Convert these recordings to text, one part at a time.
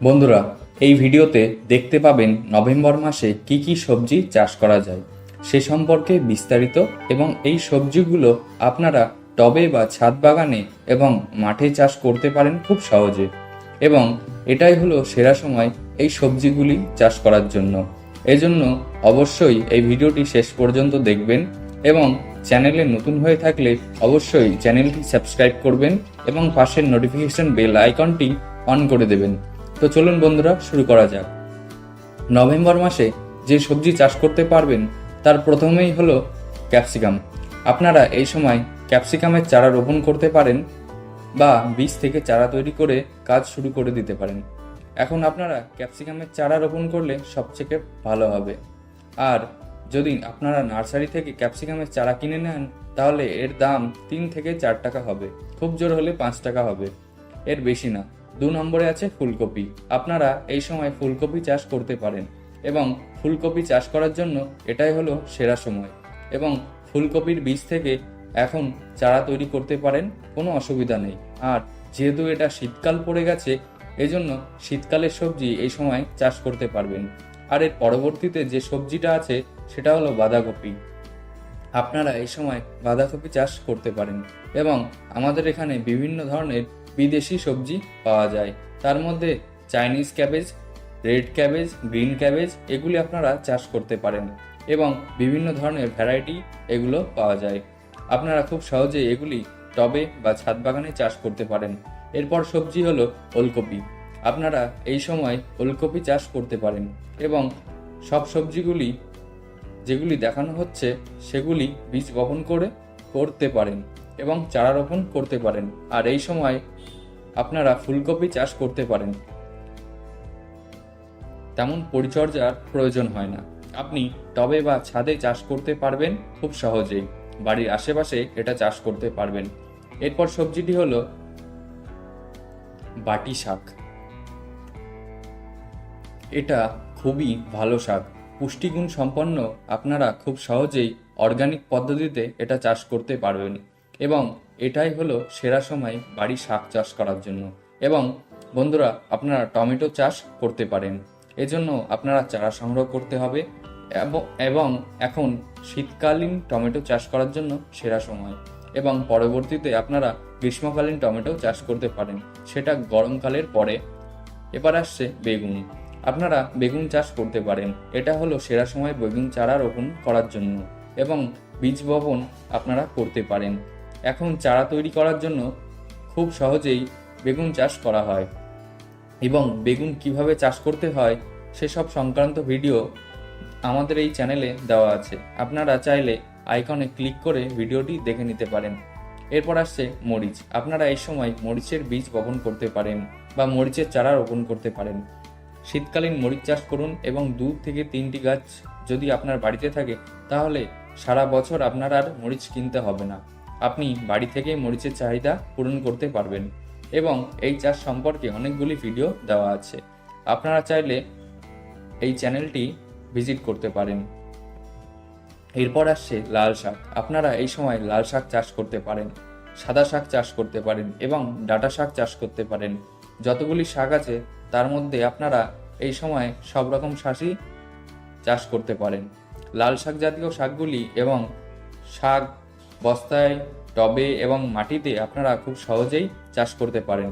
বন্ধুরা, এই ভিডিওতে দেখতে পাবেন নভেম্বর মাসে কি কি সবজি চাষ করা যায়। সে সম্পর্কে বিস্তারিত এবং এই সবজিগুলো আপনারা টবে বা ছাদ বাগানে এবং মাঠে চাষ করতে পারেন খুব সহজে। এবং এটাই হলো সেরা সময় এই সবজিগুলি চাষ করার জন্য। এজন্য অবশ্যই এই ভিডিওটি শেষ পর্যন্ত দেখবেন এবং চ্যানেলে নতুন হয়ে থাকলে অবশ্যই চ্যানেলটি সাবস্ক্রাইব করবেন এবং পাশের নোটিফিকেশন বেল আইকনটি অন করে দেবেন। তো চলুন বন্ধুরা, শুরু করা যাক। নভেম্বর মাসে যে সবজি চাষ করতে পারবেন, তার প্রথমেই হলো ক্যাপসিকাম। আপনারা এই সময় ক্যাপসিকামের চারা রোপণ করতে পারেন বা বীজ থেকে চারা তৈরি করে কাজ শুরু করে দিতে পারেন। এখন আপনারা ক্যাপসিকামের চারা রোপণ করলে সবথেকে ভালো হবে। আর যদি আপনারা নার্সারি থেকে ক্যাপসিকামের চারা কিনে নেন, তাহলে এর দাম তিন থেকে চার টাকা হবে। খুব জোর হলে পাঁচ টাকা হবে। এর বেশি না। দু নম্বরে আছে ফুলকপি। আপনারা এই সময় ফুলকপি চাষ করতে পারেন এবং ফুলকপি চাষ করার জন্য এটাই হলো সেরা সময় এবং ফুলকপির বীজ থেকে এখন চারা তৈরি করতে পারেন, কোনো অসুবিধা নেই। আর যেহেতু এটা শীতকাল পড়ে গেছে, এজন্য শীতকালের সবজি এই সময় চাষ করতে পারবেন। আর এর পরবর্তীতে যে সবজিটা আছে, সেটা হলো বাঁধাকপি। আপনারা এই সময় বাঁধাকপি চাষ করতে পারেন এবং আমাদের এখানে বিভিন্ন ধরনের বিদেশি সবজি পাওয়া যায়। তার মধ্যে Chinese cabbage, red cabbage, green cabbage এগুলি আপনারা চাষ করতে পারেন এবং বিভিন্ন ধরনের ভ্যারাইটি এগুলো পাওয়া যায়। আপনারা খুব সহজে এগুলি টবে বা ছাদ বাগানে চাষ করতে পারেন। এরপর সবজি হলো ওলকপি। আপনারা এই সময় ওলকপি চাষ করতে পারেন এবং সব সবজিগুলি যেগুলি দেখানো হচ্ছে সেগুলি বীজ বপন করে করতে পারেন। এবং চারা রোপণ করতে পারেন। আর এই সময় আপনারা ফুলকপি চাষ করতে পারেন। তেমন পরিচর্যার প্রয়োজন হয় না। আপনি টবে বা ছাদে চাষ করতে পারবেন খুব সহজেই। বাড়ির আশেপাশে এটা চাষ করতে পারবেন। এরপর সবজিটি হলো বাটি শাক। এটা খুবই ভালো শাক। পুষ্টিগুণ সম্পন্ন আপনারা খুব সহজেই অর্গানিক পদ্ধতিতে এটা চাষ করতে পারবেন। এবং এটাই হলো সেরা সময় বাড়ি শাক চাষ করার জন্য। এবং বন্ধুরা, আপনারা টমেটো চাষ করতে পারেন। এজন্য আপনারা চারা সংগ্রহ করতে হবে। এবং- এখন শীতকালীন টমেটো চাষ করার জন্য সেরা সময়। এবং পরবর্তীতে আপনারা গ্রীষ্মকালীন টমেটো চাষ করতে পারেন। সেটা গরমকালের পরে। এবার আসছে বেগুন। আপনারা বেগুন চাষ করতে পারেন। এটা হলো সেরা সময় বেগুন চারা রোপণ করার জন্য। এবং বীজ বপন আপনারা করতে পারেন। এখন চারা তৈরি করার জন্য খুব সহজেই বেগুন চাষ করা হয়। এবং বেগুন কীভাবে চাষ করতে হয়, সেসব সংক্রান্ত ভিডিও আমাদের এই চ্যানেলে দেওয়া আছে। আপনারা চাইলে আইকনে ক্লিক করে ভিডিওটি দেখে নিতে পারেন। এরপর আসছে মরিচ। আপনারা এই সময় মরিচের বীজ বপন করতে পারেন বা মরিচের চারা রোপণ করতে পারেন। শীতকালীন মরিচ চাষ করুন এবং দু থেকে তিনটি গাছ যদি আপনার বাড়িতে থাকে, তাহলে সারা বছর আপনার আর মরিচ কিনতে হবে না। আপনি বাড়ি থেকে মরিচের চাহিদা পূরণ করতে পারবেন এবং এই চাষ সম্পর্কে অনেকগুলি ভিডিও দেওয়া আছে। আপনারা চাইলে এই চ্যানেলটি ভিজিট করতে পারেন। এরপর আসছে লাল শাক। আপনারা এই সময় লাল শাক চাষ করতে পারেন, সাদা শাক চাষ করতে পারেন এবং ডাটা শাক চাষ করতে পারেন। যতগুলি শাক আছে, তার মধ্যে আপনারা এই সময় সব রকম শাকই চাষ করতে পারেন। লাল শাক জাতীয় শাকগুলি এবং শাক বস্তায়, টবে এবং মাটিতে আপনারা খুব সহজেই চাষ করতে পারেন।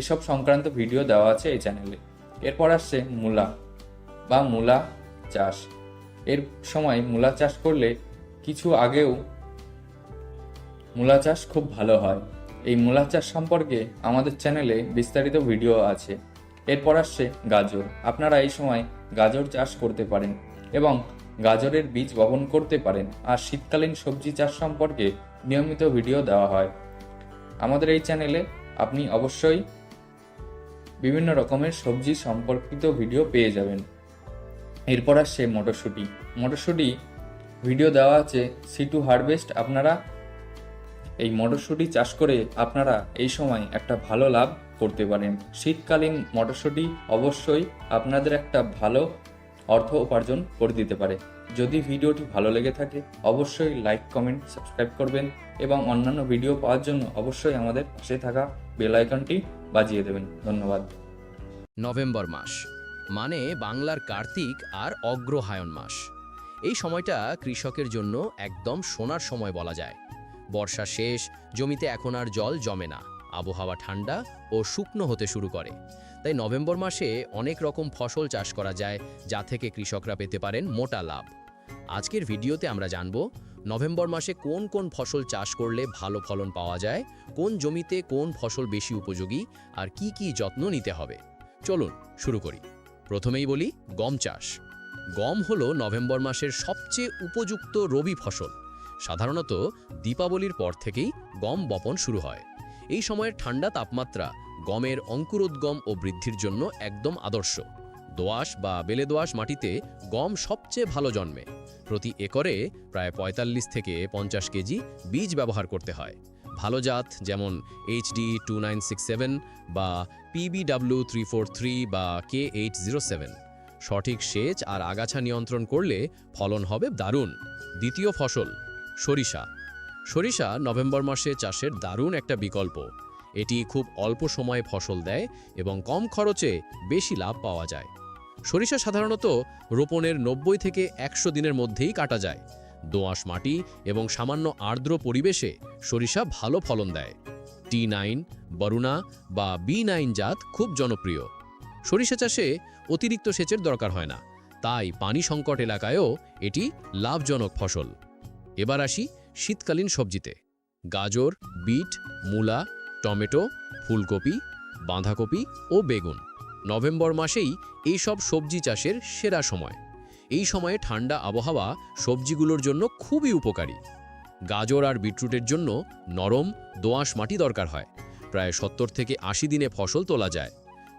এসব সংক্রান্ত ভিডিও দেওয়া আছে এই চ্যানেলে। এরপর আসছে মূলা বা মূলা চাষ। এর সময় মূলা চাষ করলে কিছু আগেও মূলা চাষ খুব ভালো হয়। এই মূলা চাষ সম্পর্কে আমাদের চ্যানেলে বিস্তারিত ভিডিও আছে। এরপর আসছে গাজর। আপনারা এই সময় গাজর চাষ করতে পারেন এবং গাজরের বীজ বপন করতে পারেন আর শীতকালীন সবজি চাষ সম্পর্কে নিয়মিত ভিডিও দেওয়া হয়। আমাদের এই চ্যানেলে আপনি অবশ্যই বিভিন্ন রকমের সবজি সম্পর্কিত ভিডিও পেয়ে যাবেন। এরপর আসছে মটরশুঁটি। মটরশুঁটি ভিডিও দেওয়া আছে সি টু হারভেস্ট। আপনারা এই মটরশুঁটি চাষ করে আপনারা এই সময় একটা ভালো লাভ করতে পারেন। শীতকালীন মটরশুঁটি অবশ্যই আপনাদের একটা ভালো অর্থ উপার্জন করে দিতে পারে। যদি ভিডিওটি ভালো লেগে থাকে, অবশ্যই লাইক কমেন্ট সাবস্ক্রাইব করবেন এবং অন্যান্য ভিডিও পাওয়ার জন্য অবশ্যই আমাদের পাশে থাকা বেল আইকনটি বাজিয়ে দেবেন। ধন্যবাদ। নভেম্বর মাস মানে বাংলার কার্তিক আর অগ্রহায়ণ মাস। এই সময়টা কৃষকের জন্য একদম সোনার সময় বলা যায়। বর্ষা শেষ, জমিতে এখন আর জল জমে না। আবহাওয়া ঠান্ডা ও শুকনো হতে শুরু করে। তাই নভেম্বর মাসে অনেক রকম ফসল চাষ করা যায়, যা থেকে কৃষকরা পেতে পারেন মোটা লাভ। আজকের ভিডিওতে আমরা জানব, নভেম্বর মাসে কোন কোন ফসল চাষ করলে ভালো ফলন পাওয়া যায়, কোন জমিতে কোন ফসল বেশি উপযোগী, আর কি কি যত্ন নিতে হবে। চলুন শুরু করি। প্রথমেই বলি, গম চাষ। গম হলো নভেম্বর মাসের সবচেয়ে উপযুক্ত রবি ফসল। সাধারণত দীপাবলির পর থেকেই গম বপন শুরু হয়। এই সময়ের ঠান্ডা তাপমাত্রা গমের অঙ্কুরোদ্গম ও বৃদ্ধির জন্য একদম আদর্শ। দোআঁশ বা বেলে দোআঁশ মাটিতে গম সবচেয়ে ভালো জন্মে। প্রতি একরে প্রায় ৪৫ থেকে পঞ্চাশ কেজি বীজ ব্যবহার করতে হয়। ভালো জাত যেমন এইচডি টু বা পিবিডাব্লিউ থ্রি বা কে সঠিক সেচ আর আগাছা নিয়ন্ত্রণ করলে ফলন হবে দারুণ। দ্বিতীয় ফসল সরিষা। সরিষা নভেম্বর মাসে চাষের দারুণ একটা বিকল্প। এটি খুব অল্প সময়ে ফসল দেয় এবং কম খরচে বেশি লাভ পাওয়া যায়। সরিষা সাধারণত রোপণের নব্বই থেকে একশো দিনের মধ্যেই কাটা যায়। দোআঁশ মাটি এবং সামান্য আর্দ্র পরিবেশে সরিষা ভালো ফলন দেয়। টি নাইন বরুণা বা বি নাইন জাত খুব জনপ্রিয়। সরিষা চাষে অতিরিক্ত সেচের দরকার হয় না। তাই পানি সংকট এলাকায়ও এটি লাভজনক ফসল। এবার আসি শীতকালীন সবজিতে। গাজর, বিট, মূলা, টমেটো, ফুলকপি, বাঁধাকপি ও বেগুন। নভেম্বর মাসেই এই সব সবজি চাষের সেরা সময়। এই সময়ে ঠান্ডা আবহাওয়া সবজিগুলোর জন্য খুবই উপকারী। গাজর আর বিটরুটের জন্য নরম, দোআঁশ মাটি দরকার হয়। প্রায় সত্তর থেকে আশি দিনে ফসল তোলা যায়।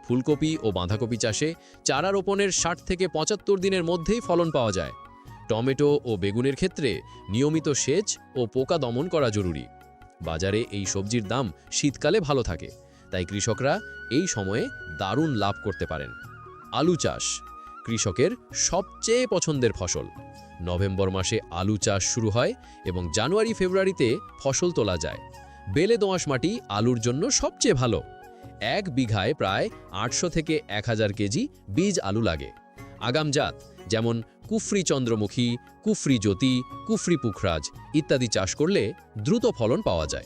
ফুলকপি ও বাঁধাকপি চাষে চারা রোপণের ষাট থেকে পঁচাত্তর দিনের মধ্যেই ফলন পাওয়া যায়। টমেটো ও বেগুনের ক্ষেত্রে নিয়মিত সেচ ও পোকা দমন করা জরুরি। বাজারে এই সবজির দাম শীতকালে ভালো থাকে, তাই কৃষকরা এই সময়ে দারুণ লাভ করতে পারেন। আলু চাষ, কৃষকের সবচেয়ে পছন্দের ফসল। নভেম্বর মাসে আলু চাষ শুরু হয় এবং জানুয়ারি ফেব্রুয়ারিতে ফসল তোলা যায়। বেলে দোঁয়াশ মাটি আলুর জন্য সবচেয়ে ভালো। এক বিঘায় প্রায় আটশো থেকে এক হাজার কেজি বীজ আলু লাগে। আগাম জাত যেমন কুফরি চন্দ্রমুখী, কুফরি জ্যোতি, কুফরি পুখরাজ ইত্যাদি চাষ করলে দ্রুত ফলন পাওয়া যায়।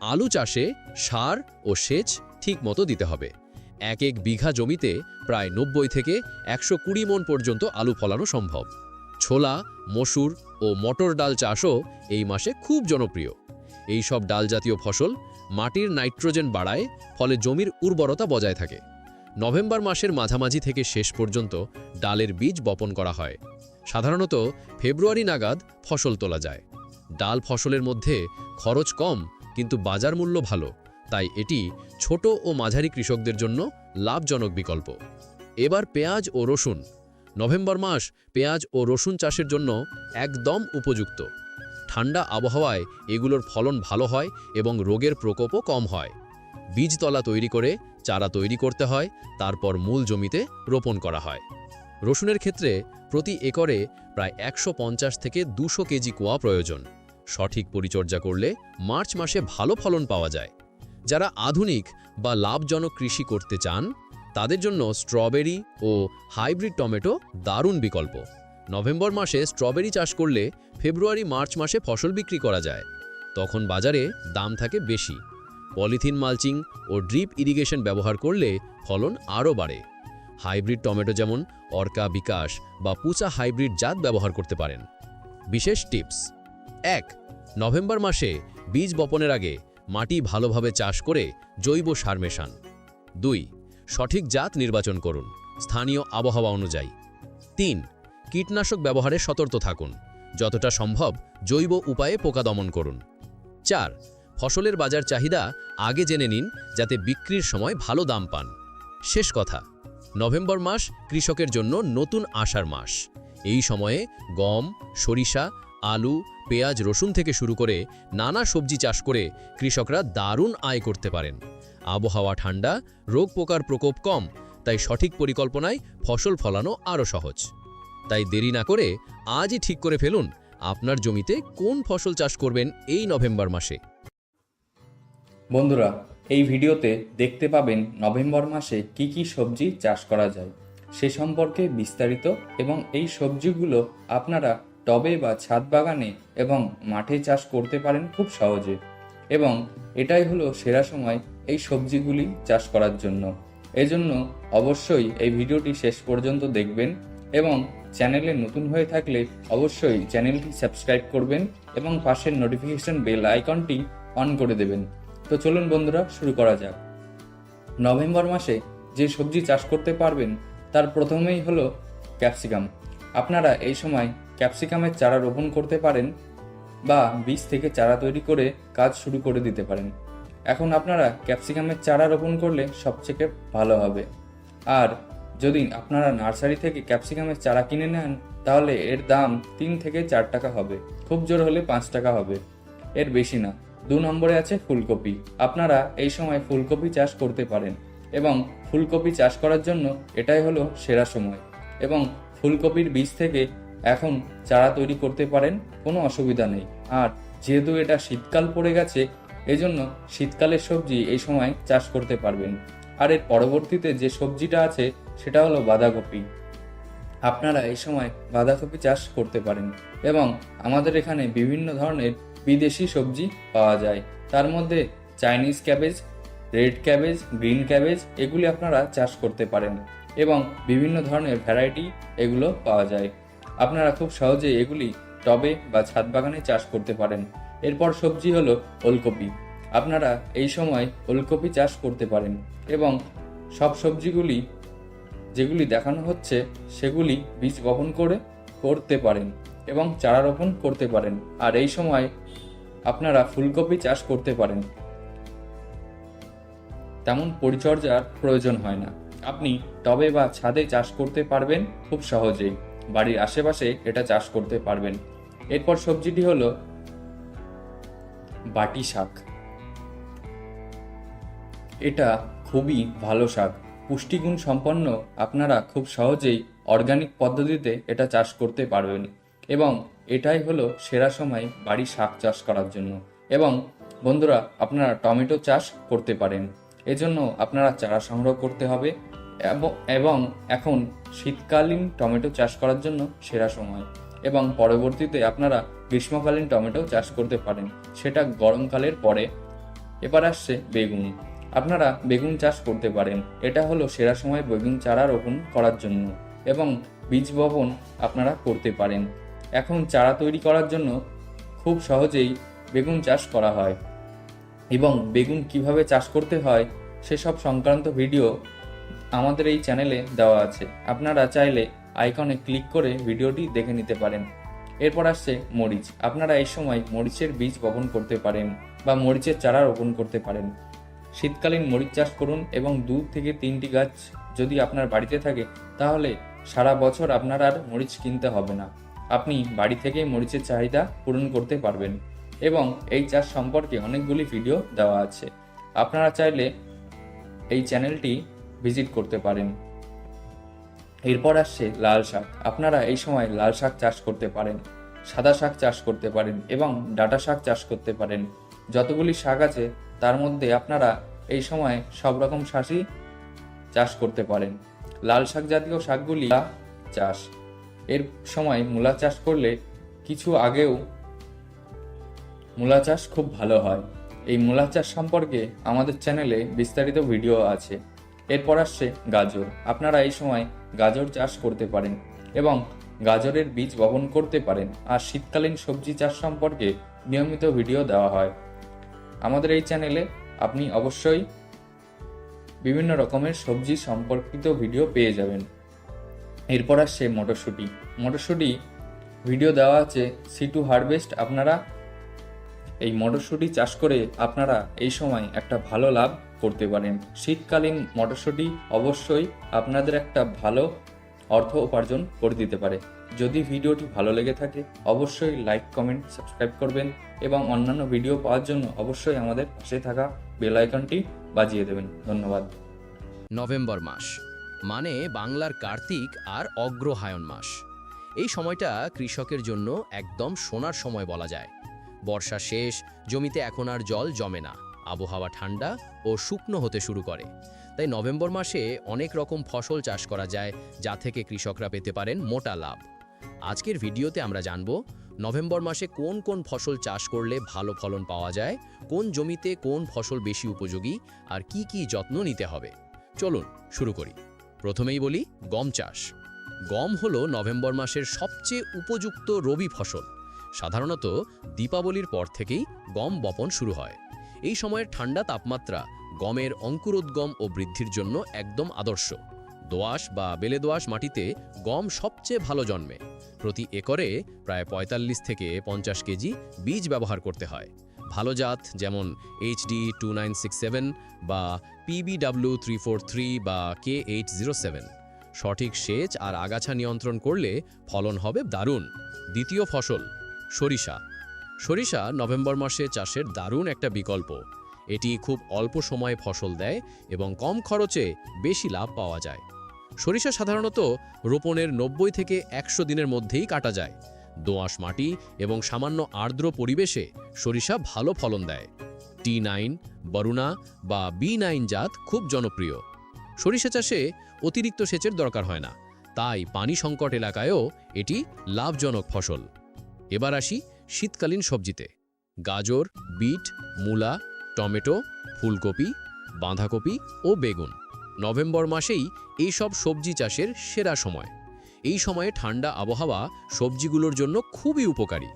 আলু চাষে সার ও সেচ ঠিক মতো দিতে হবে। এক এক বিঘা জমিতে প্রায় নব্বই থেকে একশো কুড়ি মন পর্যন্ত আলু ফলানো সম্ভব। ছোলা, মসুর ও মটর ডাল চাষও এই মাসে খুব জনপ্রিয়। এই সব ডাল জাতীয় ফসল মাটির নাইট্রোজেন বাড়ায়, ফলে জমির উর্বরতা বজায় থাকে। নভেম্বর মাসের মাঝামাঝি থেকে শেষ পর্যন্ত ডালের বীজ বপন করা হয়। সাধারণত ফেব্রুয়ারি নাগাদ ফসল তোলা যায়। ডাল ফসলের মধ্যে খরচ কম, কিন্তু বাজার মূল্য ভালো, তাই এটি ছোট ও মাঝারি কৃষকদের জন্য লাভজনক বিকল্প। এবার পেঁয়াজ ও রসুন। নভেম্বর মাস পেঁয়াজ ও রসুন চাষের জন্য একদম উপযুক্ত। ঠান্ডা আবহাওয়ায় এগুলোর ফলন ভালো হয় এবং রোগের প্রকোপও কম হয়। বীজতলা তৈরি করে চারা তৈরি করতে হয়, তারপর মূল জমিতে রোপণ করা হয়। রসুনের ক্ষেত্রে প্রতি একরে প্রায় একশো পঞ্চাশ থেকে দুশো কেজি কোয়া প্রয়োজন। সঠিক পরিচর্যা করলে মার্চ মাসে ভালো ফলন পাওয়া যায়। যারা আধুনিক বা লাভজনক কৃষি করতে চান, তাদের জন্য স্ট্রবেরি ও হাইব্রিড টমেটো দারুণ বিকল্প। নভেম্বর মাসে স্ট্রবেরি চাষ করলে ফেব্রুয়ারি মার্চ মাসে ফসল বিক্রি করা যায়। তখন বাজারে দাম থাকে বেশি। পলিথিন মালচিং ও ড্রিপ ইরিগেশন ব্যবহার করলে ফলন আরও বাড়ে। হাইব্রিড টমেটো যেমন অর্কা বিকাশ বা পুচা হাইব্রিড জাত ব্যবহার করতে পারেন। বিশেষ টিপস, এক, নভেম্বর মাসে বীজ বপনের আগে মাটি ভালোভাবে চাষ করে জৈব সার মেশান। দুই, সঠিক জাত নির্বাচন করুন, স্থানীয় আবহাওয়া অনুযায়ী। তিন, কীটনাশক ব্যবহারে সতর্ক থাকুন, যতটা সম্ভব জৈব উপায়ে পোকা দমন করুন। চার ফসলের বাজার চাহিদা আগে জেনে নিন, যাতে বিক্রির সময় ভালো দাম পান। শেষ কথা, নভেম্বর মাস কৃষকের জন্য নতুন আশার মাস। এই সময়ে গম, সরিষা, আলু, পেঁয়াজ, রসুন থেকে শুরু করে নানা সবজি চাষ করে কৃষকরা দারুণ আয় করতে পারেন। আবহাওয়া ঠান্ডা, রোগ পোকার প্রকোপ কম, তাই সঠিক পরিকল্পনায় ফসল ফলানো আরও সহজ। তাই দেরি না করে আজই ঠিক করে ফেলুন, আপনার জমিতে কোন ফসল চাষ করবেন এই নভেম্বর মাসে। বন্ধুরা, এই ভিডিওতে দেখতে পাবেন নভেম্বর মাসে কি কি সবজি চাষ করা যায়। সে সম্পর্কে বিস্তারিত এবং এই সবজিগুলো আপনারা টবে বা ছাদ বাগানে এবং মাঠে চাষ করতে পারেন খুব সহজে। এবং এটাই হলো সেরা সময় এই সবজিগুলি চাষ করার জন্য। এজন্য অবশ্যই এই ভিডিওটি শেষ পর্যন্ত দেখবেন এবং চ্যানেলে নতুন হয়ে থাকলে অবশ্যই চ্যানেলটি সাবস্ক্রাইব করবেন এবং পাশের নোটিফিকেশন বেল আইকনটি অন করে দেবেন। তো চলুন বন্ধুরা, শুরু করা যাক। নভেম্বর মাসে যে সবজি চাষ করতে পারবেন, তার প্রথমেই হলো ক্যাপসিকাম। আপনারা এই সময় ক্যাপসিকামের চারা রোপণ করতে পারেন বা বীজ থেকে চারা তৈরি করে কাজ শুরু করে দিতে পারেন। এখন আপনারা ক্যাপসিকামের চারা রোপণ করলে সবচেয়ে ভালো হবে। আর যদি আপনারা নার্সারি থেকে ক্যাপসিকামের চারা কিনে নেন, তাহলে এর দাম তিন থেকে চার টাকা হবে। খুব জোর হলে পাঁচ টাকা হবে। এর বেশি না। দু নম্বরে আছে ফুলকপি। আপনারা এই সময় ফুলকপি চাষ করতে পারেন এবং ফুলকপি চাষ করার জন্য এটাই হলো সেরা সময় এবং ফুলকপির বীজ থেকে এখন চারা তৈরি করতে পারেন, কোনো অসুবিধা নেই। আর যেহেতু এটা শীতকাল পড়ে গেছে, এজন্য শীতকালের সবজি এই সময় চাষ করতে পারবেন। আর এর পরবর্তীতে যে সবজিটা আছে, সেটা হলো বাঁধাকপি। আপনারা এই সময় বাঁধাকপি চাষ করতে পারেন এবং আমাদের এখানে বিভিন্ন ধরনের বিদেশি সবজি পাওয়া যায়। তার মধ্যে Chinese cabbage, red cabbage, green cabbage এগুলি আপনারা চাষ করতে পারেন এবং বিভিন্ন ধরনের ভ্যারাইটি এগুলো পাওয়া যায়। আপনারা খুব সহজে এগুলি টবে বা ছাদ বাগানে চাষ করতে পারেন। এরপর সবজি হলো ওলকপি। আপনারা এই সময় ওলকপি চাষ করতে পারেন এবং সব সবজিগুলি যেগুলি দেখানো হচ্ছে সেগুলি বীজ বপন করে করতে পারেন। এবং চারা রোপণ করতে পারেন। আর এই সময় আপনারা ফুলকপি চাষ করতে পারেন। তেমন পরিচর্যার প্রয়োজন হয় না। আপনি টবে বা ছাদে চাষ করতে পারবেন খুব সহজেই। বাড়ির আশেপাশে এটা চাষ করতে পারবেন। এরপর সবজিটি হলো বাটি শাক। এটা খুবই ভালো শাক। পুষ্টিগুণ সম্পন্ন আপনারা খুব সহজেই অর্গানিক পদ্ধতিতে এটা চাষ করতে পারবেন। এবং এটাই হলো সেরা সময় বাড়ি শাক চাষ করার জন্য। এবং বন্ধুরা, আপনারা টমেটো চাষ করতে পারেন। এজন্য আপনারা চারা সংগ্রহ করতে হবে এবং- এখন শীতকালীন টমেটো চাষ করার জন্য সেরা সময়। এবং পরবর্তীতে আপনারা গ্রীষ্মকালীন টমেটো চাষ করতে পারেন। সেটা গরমকালের পরে। এবার আসছে বেগুন। আপনারা বেগুন চাষ করতে পারেন। এটা হলো সেরা সময় বেগুন চারা রোপণ করার জন্য। এবং বীজ বপন আপনারা করতে পারেন। এখন চারা তৈরি করার জন্য খুব সহজেই বেগুন চাষ করা হয়। এবং বেগুন কীভাবে চাষ করতে হয়, সেসব সংক্রান্ত ভিডিও আমাদের এই চ্যানেলে দেওয়া আছে। আপনারা চাইলে আইকনে ক্লিক করে ভিডিওটি দেখে নিতে পারেন। এরপর আসছে মরিচ। আপনারা এই সময় মরিচের বীজ বপন করতে পারেন বা মরিচের চারা রোপণ করতে পারেন। শীতকালীন মরিচ চাষ করুন এবং দু থেকে তিনটি গাছ যদি আপনার বাড়িতে থাকে, তাহলে সারা বছর আপনার আর মরিচ কিনতে হবে না। আপনি বাড়ি থেকেই মরিচের চাহিদা পূরণ করতে পারবেন এবং এই চাষ সম্পর্কে অনেকগুলি ভিডিও দেওয়া আছে। আপনারা চাইলে এই চ্যানেলটি ভিজিট করতে পারেন। এরপর আসছে লাল শাক। আপনারা এই সময় লাল শাক চাষ করতে পারেন, সাদা শাক চাষ করতে পারেন এবং ডাটা শাক চাষ করতে পারেন। যতগুলি শাক আছে, তার মধ্যে আপনারা এই সময় সব রকম শাকই চাষ করতে পারেন। লাল শাক জাতীয় শাকগুলি চাষ। এর সময় মূলা চাষ করলে কিছু আগেও মূলা চাষ খুব ভালো হয়। এই মূলা চাষ সম্পর্কে আমাদের চ্যানেলে বিস্তারিত ভিডিও আছে। এরপর আসছে গাজর। আপনারা এই সময় গাজর চাষ করতে পারেন এবং গাজরের বীজ বপন করতে পারেন আর শীতকালীন সবজি চাষ সম্পর্কে নিয়মিত ভিডিও দেওয়া হয়। আমাদের এই চ্যানেলে আপনি অবশ্যই বিভিন্ন রকমের সবজি সম্পর্কিত ভিডিও পেয়ে যাবেন। এরপর আসছে মটরশুঁটি। মটরশুঁটি ভিডিও দেওয়া আছে সি টু হারভেস্ট আপনারা এই মটরশুঁটি চাষ করে আপনারা এই সময় একটা ভালো লাভ করতে পারেন। শীতকালীন মটরশুঁটি অবশ্যই আপনাদের একটা ভালো অর্থ উপার্জন করে দিতে পারে। যদি ভিডিওটি ভালো লেগে থাকে, অবশ্যই লাইক কমেন্ট সাবস্ক্রাইব করবেন এবং অন্যান্য ভিডিও পাওয়ার জন্য অবশ্যই আমাদের পাশে থাকা বেল আইকনটি বাজিয়ে দেবেন। ধন্যবাদ। নভেম্বর মাস। মানে বাংলার কার্তিক আর অগ্রহায়ণ মাস। এই সময়টা কৃষকের জন্য একদম সোনার সময় বলা যায়। বর্ষা শেষ, জমিতে এখন আর জল জমে না। আবহাওয়া ঠান্ডা ও শুকনো হতে শুরু করে। তাই নভেম্বর মাসে অনেক রকম ফসল চাষ করা যায়, যা থেকে কৃষকরা পেতে পারেন মোটা লাভ। আজকের ভিডিওতে আমরা জানব, নভেম্বর মাসে কোন কোন ফসল চাষ করলে ভালো ফলন পাওয়া যায়, কোন জমিতে কোন ফসল বেশি উপযোগী, আর কি কি যত্ন নিতে হবে। চলুন, শুরু করি। প্রথমেই বলি গম চাষ। গম হলো নভেম্বর মাসের সবচেয়ে উপযুক্ত রবি ফসল। সাধারণত দীপাবলির পর থেকেই গম বপন শুরু হয়। এই সময়ের ঠান্ডা তাপমাত্রা গমের অঙ্কুরোদ্গম ও বৃদ্ধির জন্য একদম আদর্শ। দোআঁশ বা বেলে দোআঁশ মাটিতে গম সবচেয়ে ভালো জন্মে। প্রতি একরে প্রায় ৪৫ থেকে পঞ্চাশ কেজি বীজ ব্যবহার করতে হয়। ভালো জাত, যেমন HD two nine six seven বা পিবিডাব্লিউ থ্রি ফোর থ্রি বা কে এইট জিরো সেভেন সঠিক সেচ আর আগাছা নিয়ন্ত্রণ করলে ফলন হবে দারুণ। দ্বিতীয় ফসল, সরিষা। সরিষা নভেম্বর মাসে চাষের দারুণ একটা বিকল্প। এটি খুব অল্প সময়ে ফসল দেয় এবং কম খরচে বেশি লাভ পাওয়া যায়। সরিষা সাধারণত রোপণের নব্বই থেকে একশো দিনের মধ্যেই কাটা যায়। দোআঁশ মাটি এবং সামান্য আর্দ্র পরিবেশে সরিষা ভালো ফলন দেয়। টি নাইন, বরুণা বা বি নাইন জাত খুব জনপ্রিয়। সরিষা চাষে অতিরিক্ত সেচের দরকার হয় না, তাই পানি সংকট এলাকায়ও এটি লাভজনক ফসল। এবার আসি শীতকালীন সবজিতে। গাজর, বিট, মূলা, টমেটো, ফুলকপি, বাঁধাকপি ও বেগুন। নভেম্বর মাসেই এই সব সবজি চাষের সেরা সময়। এই সময়ে ঠান্ডা আবহাওয়া সবজিগুলোর জন্য খুবই উপকারী।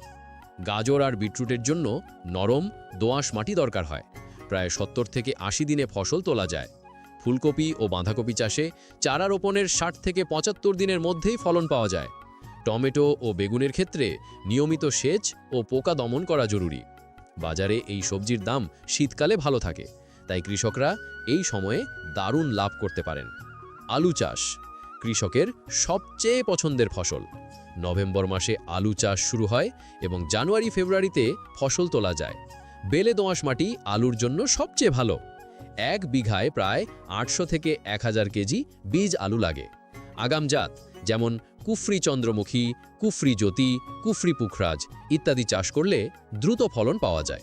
গাজর আর বিটরুটের জন্য নরম, দোআঁশ মাটি দরকার হয়। প্রায় সত্তর থেকে আশি দিনে ফসল তোলা যায়। ফুলকপি ও বাঁধাকপি চাষে চারা রোপণের ষাট থেকে পঁচাত্তর দিনের মধ্যেই ফলন পাওয়া যায়। টমেটো ও বেগুনের ক্ষেত্রে নিয়মিত সেচ ও পোকা দমন করা জরুরি। বাজারে এই সবজির দাম শীতকালে ভালো থাকে। তাই কৃষকরা এই সময়ে দারুণ লাভ করতে পারেন। আলু চাষ কৃষকের সবচেয়ে পছন্দের ফসল। নভেম্বর মাসে আলু চাষ শুরু হয় এবং জানুয়ারি, ফেব্রুয়ারিতে ফসল তোলা যায়। বেলে দোঁয়াশ মাটি আলুর জন্য সবচেয়ে ভালো। এক বিঘায় প্রায় আটশো থেকে এক হাজার কেজি বীজ আলু লাগে। আগাম জাত যেমন কুফরি চন্দ্রমুখী, কুফরি জ্যোতি, কুফরি পুখরাজ ইত্যাদি চাষ করলে দ্রুত ফলন পাওয়া যায়।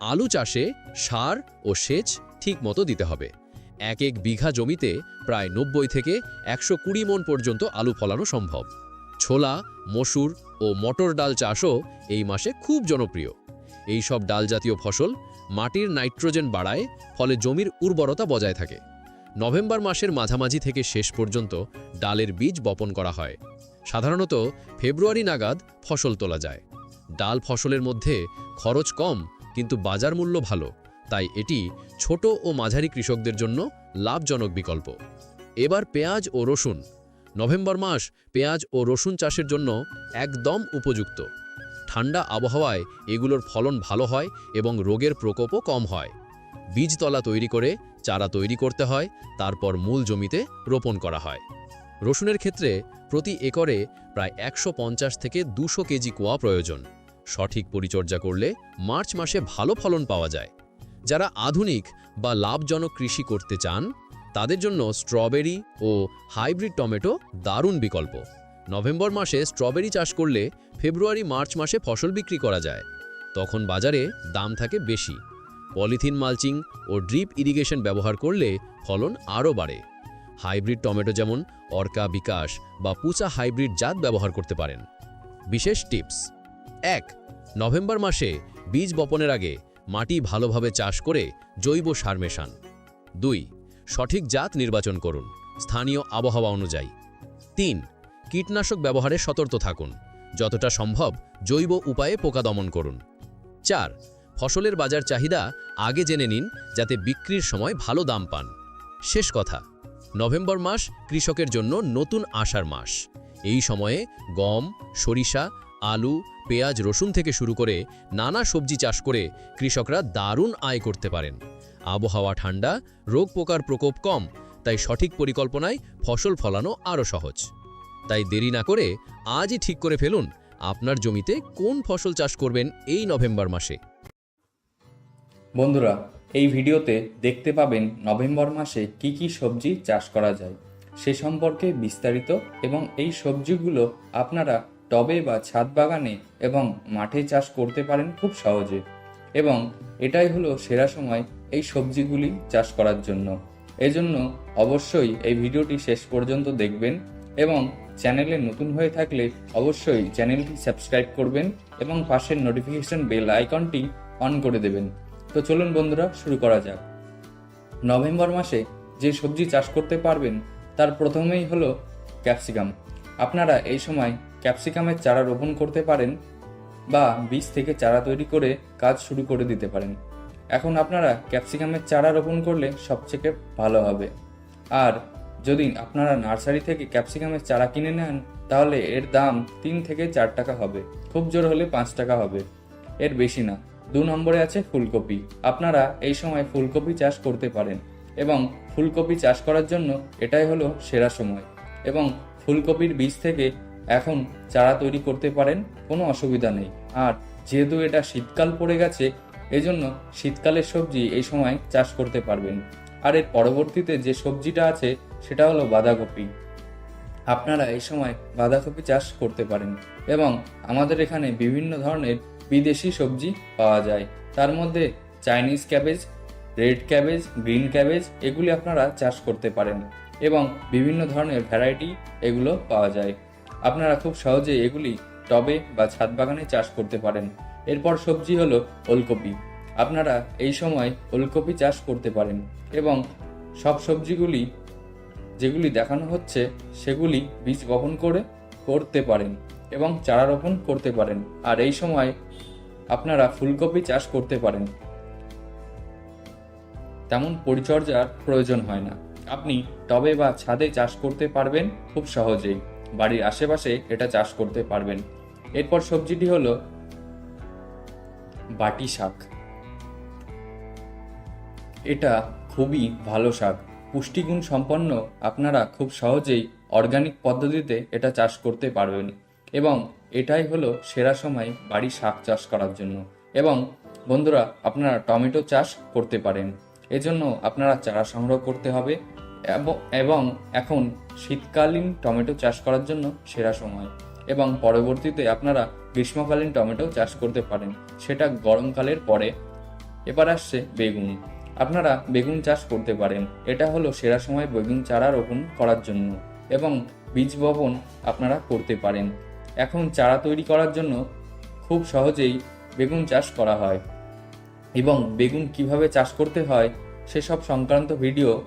আলু চাষে সার ও সেচ ঠিক মতো দিতে হবে। এক এক বিঘা জমিতে প্রায় নব্বই থেকে একশো কুড়ি মন পর্যন্ত আলু ফলানো সম্ভব। ছোলা, মসুর ও মটর ডাল চাষও এই মাসে খুব জনপ্রিয়। এই সব ডাল জাতীয় ফসল মাটির নাইট্রোজেন বাড়ায়, ফলে জমির উর্বরতা বজায় থাকে। নভেম্বর মাসের মাঝামাঝি থেকে শেষ পর্যন্ত ডালের বীজ বপন করা হয়। সাধারণত ফেব্রুয়ারি নাগাদ ফসল তোলা যায়। ডাল ফসলের মধ্যে খরচ কম, কিন্তু বাজার মূল্য ভালো। তাই এটি ছোট ও মাঝারি কৃষকদের জন্য লাভজনক বিকল্প। এবার পেঁয়াজ ও রসুন। নভেম্বর মাস পেঁয়াজ ও রসুন চাষের জন্য একদম উপযুক্ত। ঠান্ডা আবহাওয়ায় এগুলোর ফলন ভালো হয় এবং রোগের প্রকোপও কম হয়। বীজতলা তৈরি করে চারা তৈরি করতে হয়, তারপর মূল জমিতে রোপণ করা হয়। রসুনের ক্ষেত্রে প্রতি একরে প্রায় একশো পঞ্চাশ থেকে দুশো কেজি কোয়া প্রয়োজন। সঠিক পরিচর্যা করলে মার্চ মাসে ভালো ফলন পাওয়া যায়। যারা আধুনিক বা লাভজনক কৃষি করতে চান, তাদের জন্য স্ট্রবেরি ও হাইব্রিড টমেটো দারুণ বিকল্প। নভেম্বর মাসে স্ট্রবেরি চাষ করলে ফেব্রুয়ারি মার্চ মাসে ফসল বিক্রি করা যায়। তখন বাজারে দাম থাকে বেশি। পলিথিন মালচিং ও ড্রিপ ইরিগেশন ব্যবহার করলে ফলন আরও বাড়ে। হাইব্রিড টমেটো যেমন অর্কা বিকাশ বা পুচা হাইব্রিড জাত ব্যবহার করতে পারেন। বিশেষ টিপস, এক, নভেম্বর মাসে বীজ বপনের আগে মাটি ভালোভাবে চাষ করে জৈব সার মেশান। দুই, সঠিক জাত নির্বাচন করুন, স্থানীয় আবহাওয়া অনুযায়ী। তিন, কীটনাশক ব্যবহারে সতর্ক থাকুন, যতটা সম্ভব জৈব উপায়ে পোকা দমন করুন। চার, ফসলের বাজার চাহিদা আগে জেনে নিন, যাতে বিক্রির সময় ভালো দাম পান। শেষ কথা, নভেম্বর মাস কৃষকের জন্য নতুন আশার মাস। এই সময়ে গম, সরিষা, আলু পেঁয়াজ, রসুন থেকে শুরু করে নানা সবজি চাষ করে কৃষকরা দারুণ আয় করতে পারেন। আবহাওয়া ঠান্ডা, রোগ পোকার প্রকোপ কম, তাই সঠিক পরিকল্পনায় ফসল ফলানো আরও সহজ। তাই দেরি না করে আজই ঠিক করে ফেলুন আপনার জমিতে কোন ফসল চাষ করবেন এই নভেম্বর মাসে। বন্ধুরা, এই ভিডিওতে দেখতে পাবেন নভেম্বর মাসে কি কি সবজি চাষ করা যায়, সে সম্পর্কে বিস্তারিত এবং এই সবজিগুলো আপনারা টবে বা ছাদ বাগানে এবং মাঠে চাষ করতে পারেন খুব সহজে। এবং এটাই হলো সেরা সময় এই সবজিগুলি চাষ করার জন্য। এজন্য অবশ্যই এই ভিডিওটি শেষ পর্যন্ত দেখবেন এবং চ্যানেলে নতুন হয়ে থাকলে অবশ্যই চ্যানেলটি সাবস্ক্রাইব করবেন এবং পাশের নোটিফিকেশন বেল আইকনটি অন করে দেবেন। তো চলুন বন্ধুরা, শুরু করা যাক। নভেম্বর মাসে যে সবজি চাষ করতে পারবেন, তার প্রথমেই হলো ক্যাপসিকাম। আপনারা এই সময় ক্যাপসিকামের চারা রোপণ করতে পারেন বা বীজ থেকে চারা তৈরি করে কাজ শুরু করে দিতে পারেন। এখন আপনারা ক্যাপসিকামের চারা রোপণ করলে সবথেকে ভালো হবে। আর যদি আপনারা নার্সারি থেকে ক্যাপসিকামের চারা কিনে নেন, তাহলে এর দাম তিন থেকে চার টাকা হবে। খুব জোর হলে পাঁচ টাকা হবে। এর বেশি না। দু নম্বরে আছে ফুলকপি। আপনারা এই সময় ফুলকপি চাষ করতে পারেন এবং ফুলকপি চাষ করার জন্য এটাই হলো সেরা সময়। এবং ফুলকপির বীজ থেকে এখন চারা তৈরি করতে পারেন, কোনো অসুবিধা নেই। আর যেহেতু এটা শীতকাল পড়ে গেছে, এজন্য শীতকালের সবজি এই সময় চাষ করতে পারবেন। আর এর পরবর্তীতে যে সবজিটা আছে, সেটা হলো বাঁধাকপি। আপনারা এই সময় বাঁধাকপি চাষ করতে পারেন এবং আমাদের এখানে বিভিন্ন ধরনের বিদেশি সবজি পাওয়া যায়। তার মধ্যে Chinese cabbage, red cabbage, green cabbage, এগুলি আপনারা চাষ করতে পারেন এবং বিভিন্ন ধরনের ভ্যারাইটি এগুলো পাওয়া যায়। আপনারা খুব সহজে এগুলি টবে বা ছাদ বাগানে চাষ করতে পারেন। এরপর সবজি হলো ওলকপি। আপনারা এই সময় ওলকপি চাষ করতে পারেন এবং সব সবজিগুলি যেগুলি দেখানো হচ্ছে, সেগুলি বীজ বপন করে করতে পারেন এবং চারা রোপণ করতে পারেন। আর এই সময় আপনারা ফুলকপি চাষ করতে পারেন। তেমন পরিচর্যার প্রয়োজন হয় না। আপনি টবে বা ছাদে চাষ করতে পারবেন খুব সহজেই। বাড়ির আশেপাশে এটা চাষ করতে পারবেন। এরপর সবজিটি হলো বাটি শাক। এটা খুবই ভালো শাক। পুষ্টিগুণ সম্পন্ন আপনারা খুব সহজেই অর্গানিক পদ্ধতিতে এটা চাষ করতে পারবেন এবং এটাই হলো সেরা সময় বাড়ি শাক চাষ করার জন্য। এবং বন্ধুরা, আপনারা টমেটো চাষ করতে পারেন। এজন্য আপনারা চারা সংগ্রহ করতে হবে। এবং- এখন শীতকালীন টমেটো চাষ করার জন্য সেরা সময়। এবং পরবর্তীতে আপনারা গ্রীষ্মকালীন টমেটো চাষ করতে পারেন, সেটা গরমকালের পরে। এবার আসছে বেগুন। আপনারা বেগুন চাষ করতে পারেন, এটা হলো সেরা সময় বেগুন চারা রোপণ করার জন্য। এবং বীজ বপন আপনারা করতে পারেন। এখন চারা তৈরি করার জন্য খুব সহজেই বেগুন চাষ করা হয়। এবং বেগুন কীভাবে চাষ করতে হয়, সেসব সংক্রান্ত ভিডিও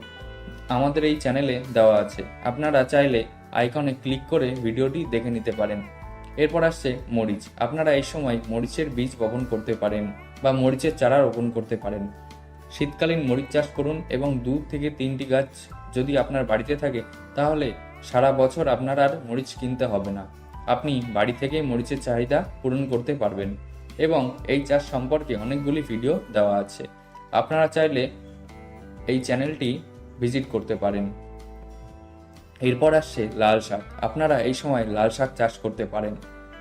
আমাদের এই চ্যানেলে দেওয়া আছে। আপনারা চাইলে আইকনে ক্লিক করে ভিডিওটি দেখে নিতে পারেন। এরপর আসছে মরিচ। আপনারা এই সময় মরিচের বীজ বপন করতে পারেন বা মরিচের চারা রোপণ করতে পারেন। শীতকালীন মরিচ চাষ করুন এবং দু থেকে তিনটি গাছ যদি আপনার বাড়িতে থাকে, তাহলে সারা বছর আপনার আর মরিচ কিনতে হবে না। আপনি বাড়ি থেকেই মরিচের চাহিদা পূরণ করতে পারবেন এবং এই চাষ সম্পর্কে অনেকগুলি ভিডিও দেওয়া আছে। আপনারা চাইলে এই চ্যানেলটি ভিজিট করতে পারেন। এরপর আসছে লাল শাক। আপনারা এই সময় লাল শাক চাষ করতে পারেন,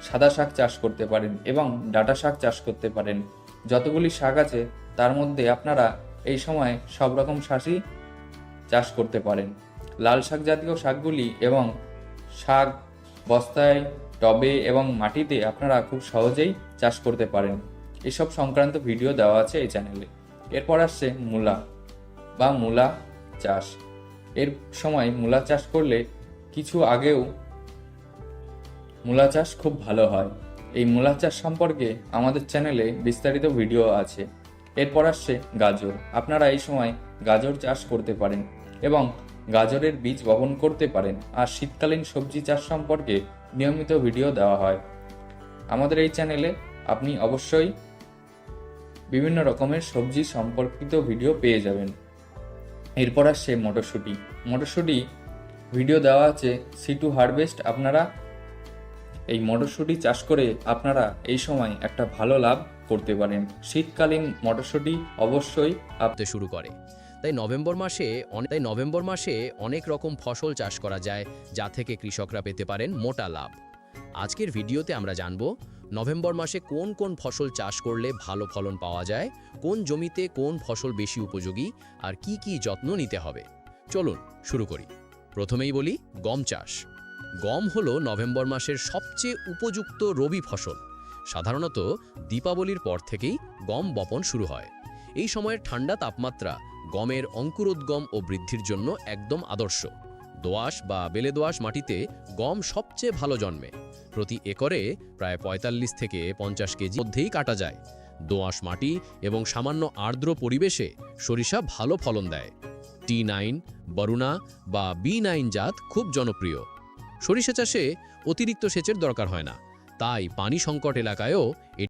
সাদা শাক চাষ করতে পারেন এবং ডাটা শাক চাষ করতে পারেন। যতগুলি শাক আছে, তার মধ্যে আপনারা এই সময় সব রকম শাকই চাষ করতে পারেন। লাল শাক জাতীয় শাকগুলি এবং শাক, বস্তায়, টবে এবং মাটিতে আপনারা খুব সহজেই চাষ করতে পারেন। এসব সংক্রান্ত ভিডিও দেওয়া আছে এই চ্যানেলে। এরপর আসছে মূলা। বা মূলা চাষ। এর সময় মূলা চাষ করলে কিছু আগেও মূলা চাষ খুব ভালো হয়। এই মূলা চাষ সম্পর্কে আমাদের চ্যানেলে বিস্তারিত ভিডিও আছে। এরপর আসছে গাজর। আপনারা এই সময় গাজর চাষ করতে পারেন এবং গাজরের বীজ বপন করতে পারেন আর শীতকালীন সবজি চাষ সম্পর্কে নিয়মিত ভিডিও দেওয়া হয়। আমাদের এই চ্যানেলে আপনি অবশ্যই বিভিন্ন রকমের সবজি সম্পর্কিত ভিডিও পেয়ে যাবেন। এরপর আসছে মটরশুঁটি। মটরশুঁটি ভিডিও দেওয়া আছে সি টু হারভেস্ট আপনারা এই মটরশুঁটি চাষ করে আপনারা এই সময় একটা ভালো লাভ করতে পারেন। শীতকালীন মটরশুঁটি অবশ্যই আপতে শুরু করে। তাই নভেম্বর মাসে তাই নভেম্বর মাসে অনেক রকম ফসল চাষ করা যায়, যা থেকে কৃষকরা পেতে পারেন মোটা লাভ। আজকের ভিডিওতে আমরা জানব নভেম্বর মাসে কোন কোন ফসল চাষ করলে ভালো ফলন পাওয়া যায়, কোন জমিতে কোন ফসল বেশি উপযোগী আর কি কি যত্ন নিতে হবে। চলুন শুরু করি। প্রথমেই বলি গম চাষ। গম হলো নভেম্বর মাসের সবচেয়ে উপযুক্ত রবি ফসল। সাধারণত দীপাবলির পর থেকেই গম বপন শুরু হয়। এই সময়ের ঠান্ডা তাপমাত্রা গমের অঙ্কুরোদ্গম ও বৃদ্ধির জন্য একদম আদর্শ। দোআঁশ বা বেলে দোআঁশ মাটিতে গম সবচেয়ে ভালো জন্মে। প্রতি একরে প্রায় ৪৫ থেকে পঞ্চাশ কেজি মধ্যেই কাটা যায়। দোআঁশ মাটি এবং সামান্য আর্দ্র পরিবেশে সরিষা ভালো ফলন দেয়। টি নাইন বরুণা বা বি নাইন জাত খুব জনপ্রিয়। সরিষা চাষে অতিরিক্ত সেচের দরকার হয় না। তাই পানি সংকট এলাকায়ও